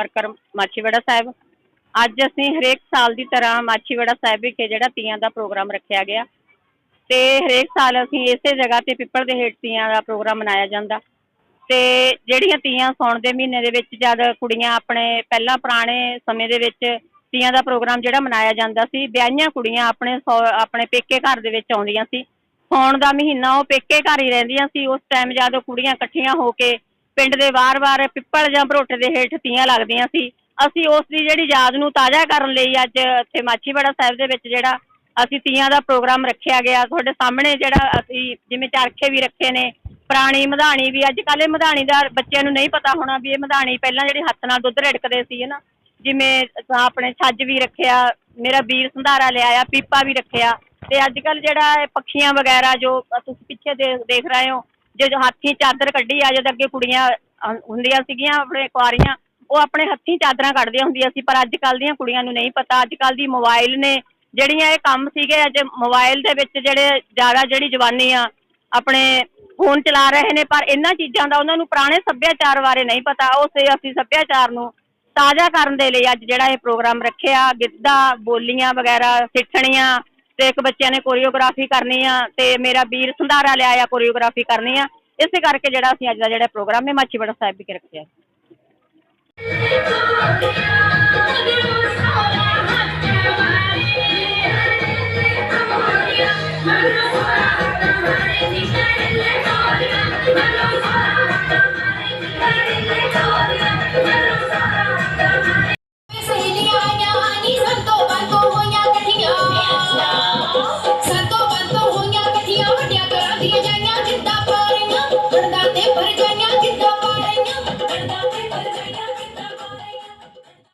Worker Machhiwara ਸਾਹਿਬ। ਅੱਜ ਅਸੀਂ ਹਰੇਕ ਸਾਲ ਦੀ ਤਰ੍ਹਾਂ ਮਾਛੀਵਾੜਾ ਸਾਹਿਬ ਵਿਖੇ ਜਿਹੜਾ ਤੀਆਂ ਦਾ ਪ੍ਰੋਗਰਾਮ ਰੱਖਿਆ ਗਿਆ। ਤੇ ਹਰੇਕ ਸਾਲ ਅਸੀਂ ਇਸੇ ਜਗ੍ਹਾ ਤੇ ਪਿੱਪਲ ਦੇ ਹੇਠ ਤੀਆਂ ਦਾ ਪ੍ਰੋਗਰਾਮ ਮਨਾਇਆ ਜਾਂਦਾ। ਤੇ ਜਿਹੜੀਆਂ ਤੀਆਂ ਸੌਣ ਦੇ ਮਹੀਨੇ ਦੇ ਵਿੱਚ ਜਦ ਕੁੜੀਆਂ ਆਪਣੇ ਪਹਿਲਾਂ ਪੁਰਾਣੇ ਸਮੇਂ ਦੇ ਵਿੱਚ ਤੀਆਂ ਦਾ ਪ੍ਰੋਗਰਾਮ ਜਿਹੜਾ ਮਨਾਇਆ ਜਾਂਦਾ ਸੀ, ਵਿਆਹੀਆਂ ਕੁੜੀਆਂ ਆਪਣੇ ਸੌ- ਆਪਣੇ ਪੇਕੇ ਘਰ ਦੇ ਵਿੱਚ ਆਉਂਦੀਆਂ ਸੀ। ਸੌਣ ਦਾ ਮਹੀਨਾ ਉਹ ਪੇਕੇ ਘਰ ਹੀ ਰਹਿੰਦੀਆਂ ਸੀ, ਉਸ ਟਾਈਮ ਜਦ ਕੁੜੀਆਂ ਇਕੱਠੀਆਂ ਹੋ ਕੇ ਪਿੰਡ ਦੇ ਵਾਰ-ਵਾਰ ਪਿੱਪਲ ਜਾਂ ਭਰੋਟੇ ਦੇ ਹੇਠ ਤੀਆਂ ਲੱਗਦੀਆਂ ਸੀ। ਅਸੀਂ ਉਸ ਦੀ ਜਿਹੜੀ ਯਾਦ ਨੂੰ ਤਾਜ਼ਾ ਕਰਨ ਲਈ ਅੱਜ ਇੱਥੇ ਮਾਛੀਵਾੜਾ ਸਾਹਿਬ ਦੇ ਵਿੱਚ ਜਿਹੜਾ ਅਸੀਂ ਤੀਆਂ ਦਾ ਪ੍ਰੋਗਰਾਮ ਰੱਖਿਆ ਗਿਆ। ਤੁਹਾਡੇ ਸਾਹਮਣੇ ਜਿਹੜਾ ਅਸੀਂ ਜਿਵੇਂ ਚਰਖੇ ਵੀ ਰੱਖੇ ਨੇ, ਪੁਰਾਣੀ ਮਧਾਣੀ ਵੀ ਅੱਜ ਕੱਲ੍ਹ ਇਹ ਮਧਾਣੀ ਦਾ ਬੱਚਿਆਂ ਨੂੰ ਨਹੀਂ ਪਤਾ ਹੋਣਾ ਵੀ ਇਹ ਮਧਾਣੀ ਪਹਿਲਾਂ ਜਿਹੜੀ ਹੱਥ ਨਾਲ ਦੁੱਧ ਰਿੜਕਦੇ ਸੀ ਨਾ? ਜਿਵੇਂ ਆਪਣੇ ਛੱਜ ਵੀ ਰੱਖਿਆ, ਮੇਰਾ ਵੀਰ ਸੰਧਾਰਾ ਲਿਆਇਆ, ਪੀਪਾ ਵੀ ਰੱਖਿਆ। ਤੇ ਅੱਜ ਕੱਲ ਜਿਹੜਾ ਇਹ ਪੱਖੀਆਂ ਵਗੈਰਾ ਜੋ ਤੁਸੀਂ ਪਿੱਛੇ ਦੇਖ ਰਹੇ ਹੋ ਜੋ ਹਾਥੀ ਚਾਦਰ ਕੱਢੀ ਆ ਜਦ ਅੱਗੇ ਕੁੜੀਆਂ ਅਹ, ਹੁੰਦੀਆਂ ਸੀਗੀਆਂ ਆਪਣੇ ਕੁਆਰੀਆਂ ਉਹ ਆਪਣੇ ਹੱਥੀਂ ਚਾਦਰਾਂ ਕੱਢਦੀਆਂ ਹੁੰਦੀਆਂ ਸੀ ਪਰ ਅੱਜ ਕੱਲ ਦੀਆਂ ਕੁੜੀਆਂ ਨੂੰ ਨਹੀਂ ਪਤਾ। ਅੱਜ ਕੱਲ ਦੀ ਮੋਬਾਈਲ ਨੇ ਜਿਹੜੀਆਂ ਇਹ ਕੰਮ ਸੀਗੇ ਅੱਜ ਮੋਬਾਈਲ ਦੇ ਵਿੱਚ ਜਿਹੜੇ ਜ਼ਿਆਦਾ ਜਿਹੜੀ ਜਵਾਨੀ ਆ ਆਪਣੇ ਫੋਨ ਚਲਾ ਰਹੇ ਨੇ ਪਰ ਇਹਨਾਂ ਚੀਜ਼ਾਂ ਦਾ ਉਹਨਾਂ ਨੂੰ ਪੁਰਾਣੇ ਸੱਭਿਆਚਾਰ ਬਾਰੇ ਨਹੀਂ ਪਤਾ। ਉਸ ਅਸੀਂ ਸੱਭਿਆਚਾਰ ਨੂੰ ਤਾਜ਼ਾ ਕਰਨ ਦੇ ਲਈ ਅੱਜ ਜਿਹੜਾ ਇਹ ਪ੍ਰੋਗਰਾਮ ਰੱਖਿਆ ਗਿੱਧਾ ਬੋਲੀਆਂ ਵਗੈਰਾ ਸਿੱਠਣੀਆਂ ਤੇ ਇੱਕ ਬੱਚਿਆਂ ਨੇ ਕੋਰੀਓਗ੍ਰਾਫੀ ਕਰਨੀ ਆ ਤੇ ਮੇਰਾ ਵੀਰ ਸੰਧਾਰਾ ਲਿਆਇਆ ਕੋਰੀਓਗ੍ਰਾਫੀ ਕਰਨੀ ਆ ਇਸੇ ਕਰਕੇ ਜਿਹੜਾ ਅਸੀਂ ਅੱਜ ਦਾ ਜਿਹੜਾ ਪ੍ਰੋਗਰਾਮ ਹੈ ਮਾਛੀਵਾੜਾ ਸਾਹਿਬ ਵਿਖੇ ਰੱਖਿਆ Thank you.